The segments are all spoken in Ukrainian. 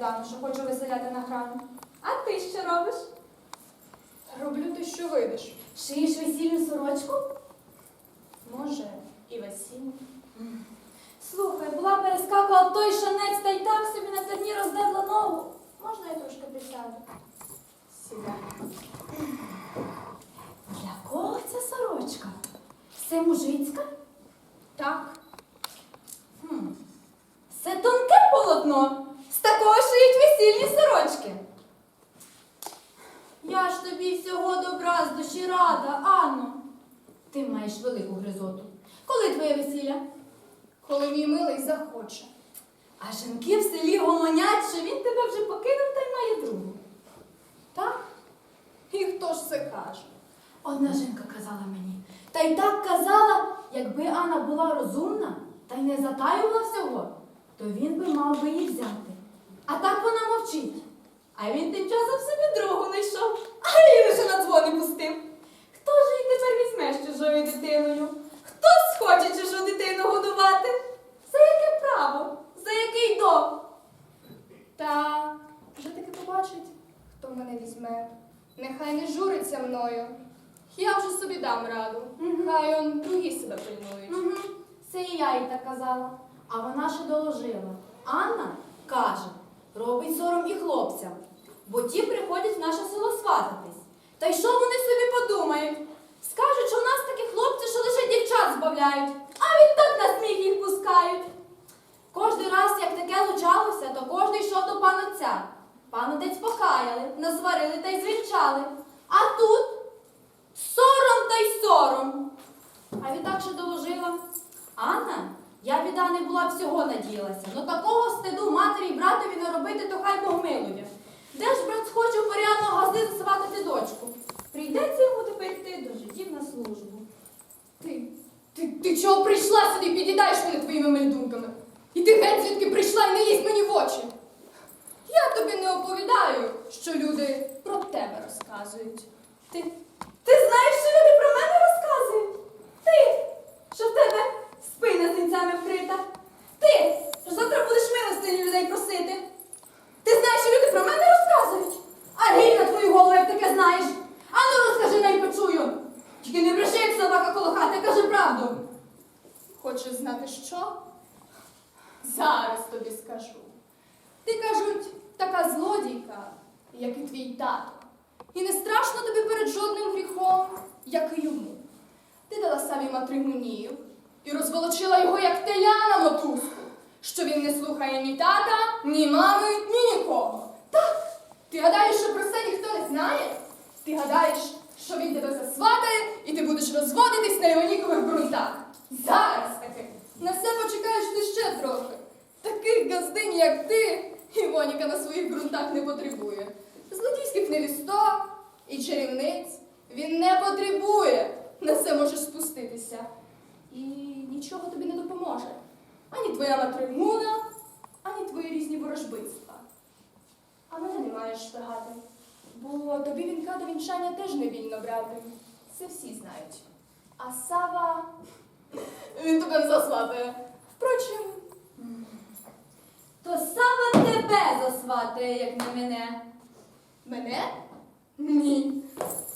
виселяти на храм. А ти що робиш? Роблю те, що видиш. Шиєш весільну сорочку? Може, і весілля. Слухай, була перескакувала той шанець та й так собі на терні роздерла ногу. Можна я трошки присяду? Сідай. Для кого ця сорочка? Це мужицька? Так, Хм. Це тонке полотно. З шиють весільні сорочки. Я ж тобі всього добра з душі рада, Анно. Ти маєш велику гризоту. Коли твоє весілля? коли мій милий захоче. А жінки в селі гомонять, що він тебе вже покинув та й має другу. Так? І хто ж це каже? Одна жінка казала мені. Та й так казала, якби Анна була розумна та й не затаювала всього, то він би мав би її взяти. А так вона мовчить. А він тим часом собі другу знайшов, а її лише на дзвони пустив. Хто ж її тепер візьме з чужою дитиною? Хто схоче чужу дитину годувати? За яке право? За який дом? Та вже таки побачить, хто мене візьме. Нехай не журиться мною. Я вже собі дам раду. Хай он другі себе пильнують. Угу. Це і я їй так казала. А вона ще доложила. Анна каже, робить сором і хлопцям, бо ті приходять в наше село свататись. Та й що вони собі подумають? Скажуть, що в нас такі хлопці, що лише дівчат збавляють, а відтак на сміх їх пускають. Кожний раз, як таке лучалося, то кожний йшов до панотця. Панотець покаяли, насварили та й звільчали. А тут сором та й сором. А відтак ще доложила. Анна, я від Ани була всього надіялася. Ну такого стиду матері й братові не робити, то хай Бог милує. Де ж брат схоче в порядного газди засватати дочку? Прийдеться йому тепер йти до життів на службу. Ти, ти, ти чого прийшла сюди, під'їдаєш мене твоїми мельдунками? І ти геть звідки прийшла і не лізь мені в очі. Я тобі не оповідаю, що люди про тебе розказують. Ти, ти знаєш, що люди про мене розказують? Ти, що в тебе спина синцями вкрита? Ти, що завтра будеш милостині людей просити? Ти знаєш, що люди про мене розказують? А грій твою голову, як таке знаєш. Ану розкажи най почую. Тільки не бреши, як собака коло хати, кажи правду. Хочеш знати що? Зараз тобі скажу. Ти кажуть, така злодійка, як і твій тато. І не страшно тобі перед жодним гріхом, як і йому. Ти дала самі матримонію і розволочила його, як теля на мотузку, що він не слухає ні тата, ні мами, ні нікого. Так, ти гадаєш, що про це ніхто не знає? Ти гадаєш, що він тебе засватає, і ти будеш розводитись на Іонікових ґрунтах. Зараз таки. На все почекаєш ти ще трохи. Таких газдинь, як ти, Івоніка на своїх ґрунтах не потребує. Злодійських невісток і чарівниць він не потребує. На це можеш спуститися. І нічого тобі не допоможе. Ані твоя матримуна, ані твої різні ворожбитства. А мене не маєш шпигати, бо тобі вінка до вінчання теж не вільно брати. Це всі знають. А Сава. Він тебе засватає. Впрочем, То саме тебе засватає, як не мене. мене? Ні.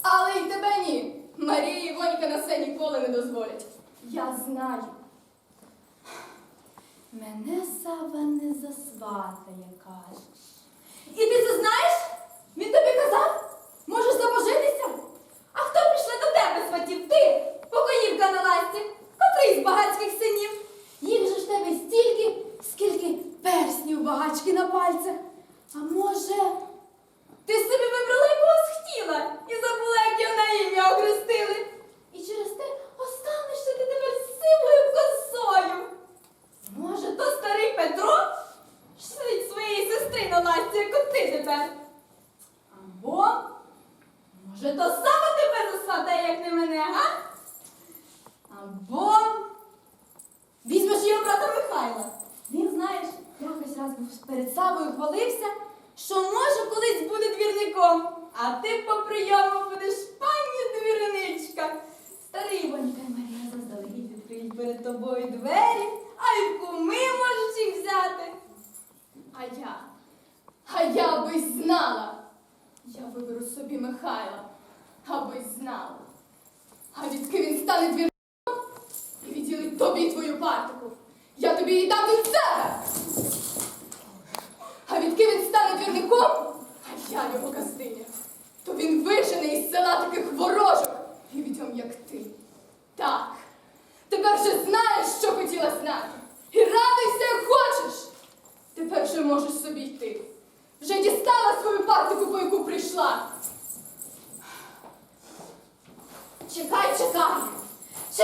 Але й тебе ні. Марія і Івонька на це ніколи не дозволять. Я знаю. Мене Сава не засватає, кажеш. І ти це знаєш? Він тобі казав? Можеш забожитися? А хто пішли до тебе, сватів? Ти, покоївка на ласті, котрий з багатських синів? Їх же ж тебе стільки, скільки перснів багачки на пальцях. А може, ти собі вибрала якогось хотіла і забула, як його на ім'я охрестили. І через те останешся ти тепер сивою косою. Може, то старий Петро сидить своєї сестри на ласті, як от ти тепер. Або, може, то саме тебе засватає, як не мене, га? Або візьмеш його брата Михайла. Він, знаєш, якось раз був перед Савою хвалився, що може колись буде двірником, а ти по прийому будеш пані двірничка. Старий Іванька і Марія заздалегідь відкриють перед тобою двері, а й куми можеш їх взяти. А я? А я би знала. Я виберу собі Михайла, аби знала. А відки він стане двірником і відділить тобі твою партику. Я тобі її дам від себе. А відки він стане двірником, а я його газдиня, то він вижене із села таких ворожок і відьом, як ти. Так, тепер вже знаєш, що хотіла знати. І радуйся, як хочеш. Тепер вже можеш собі йти. Вже дістала свою партику, по яку прийшла. She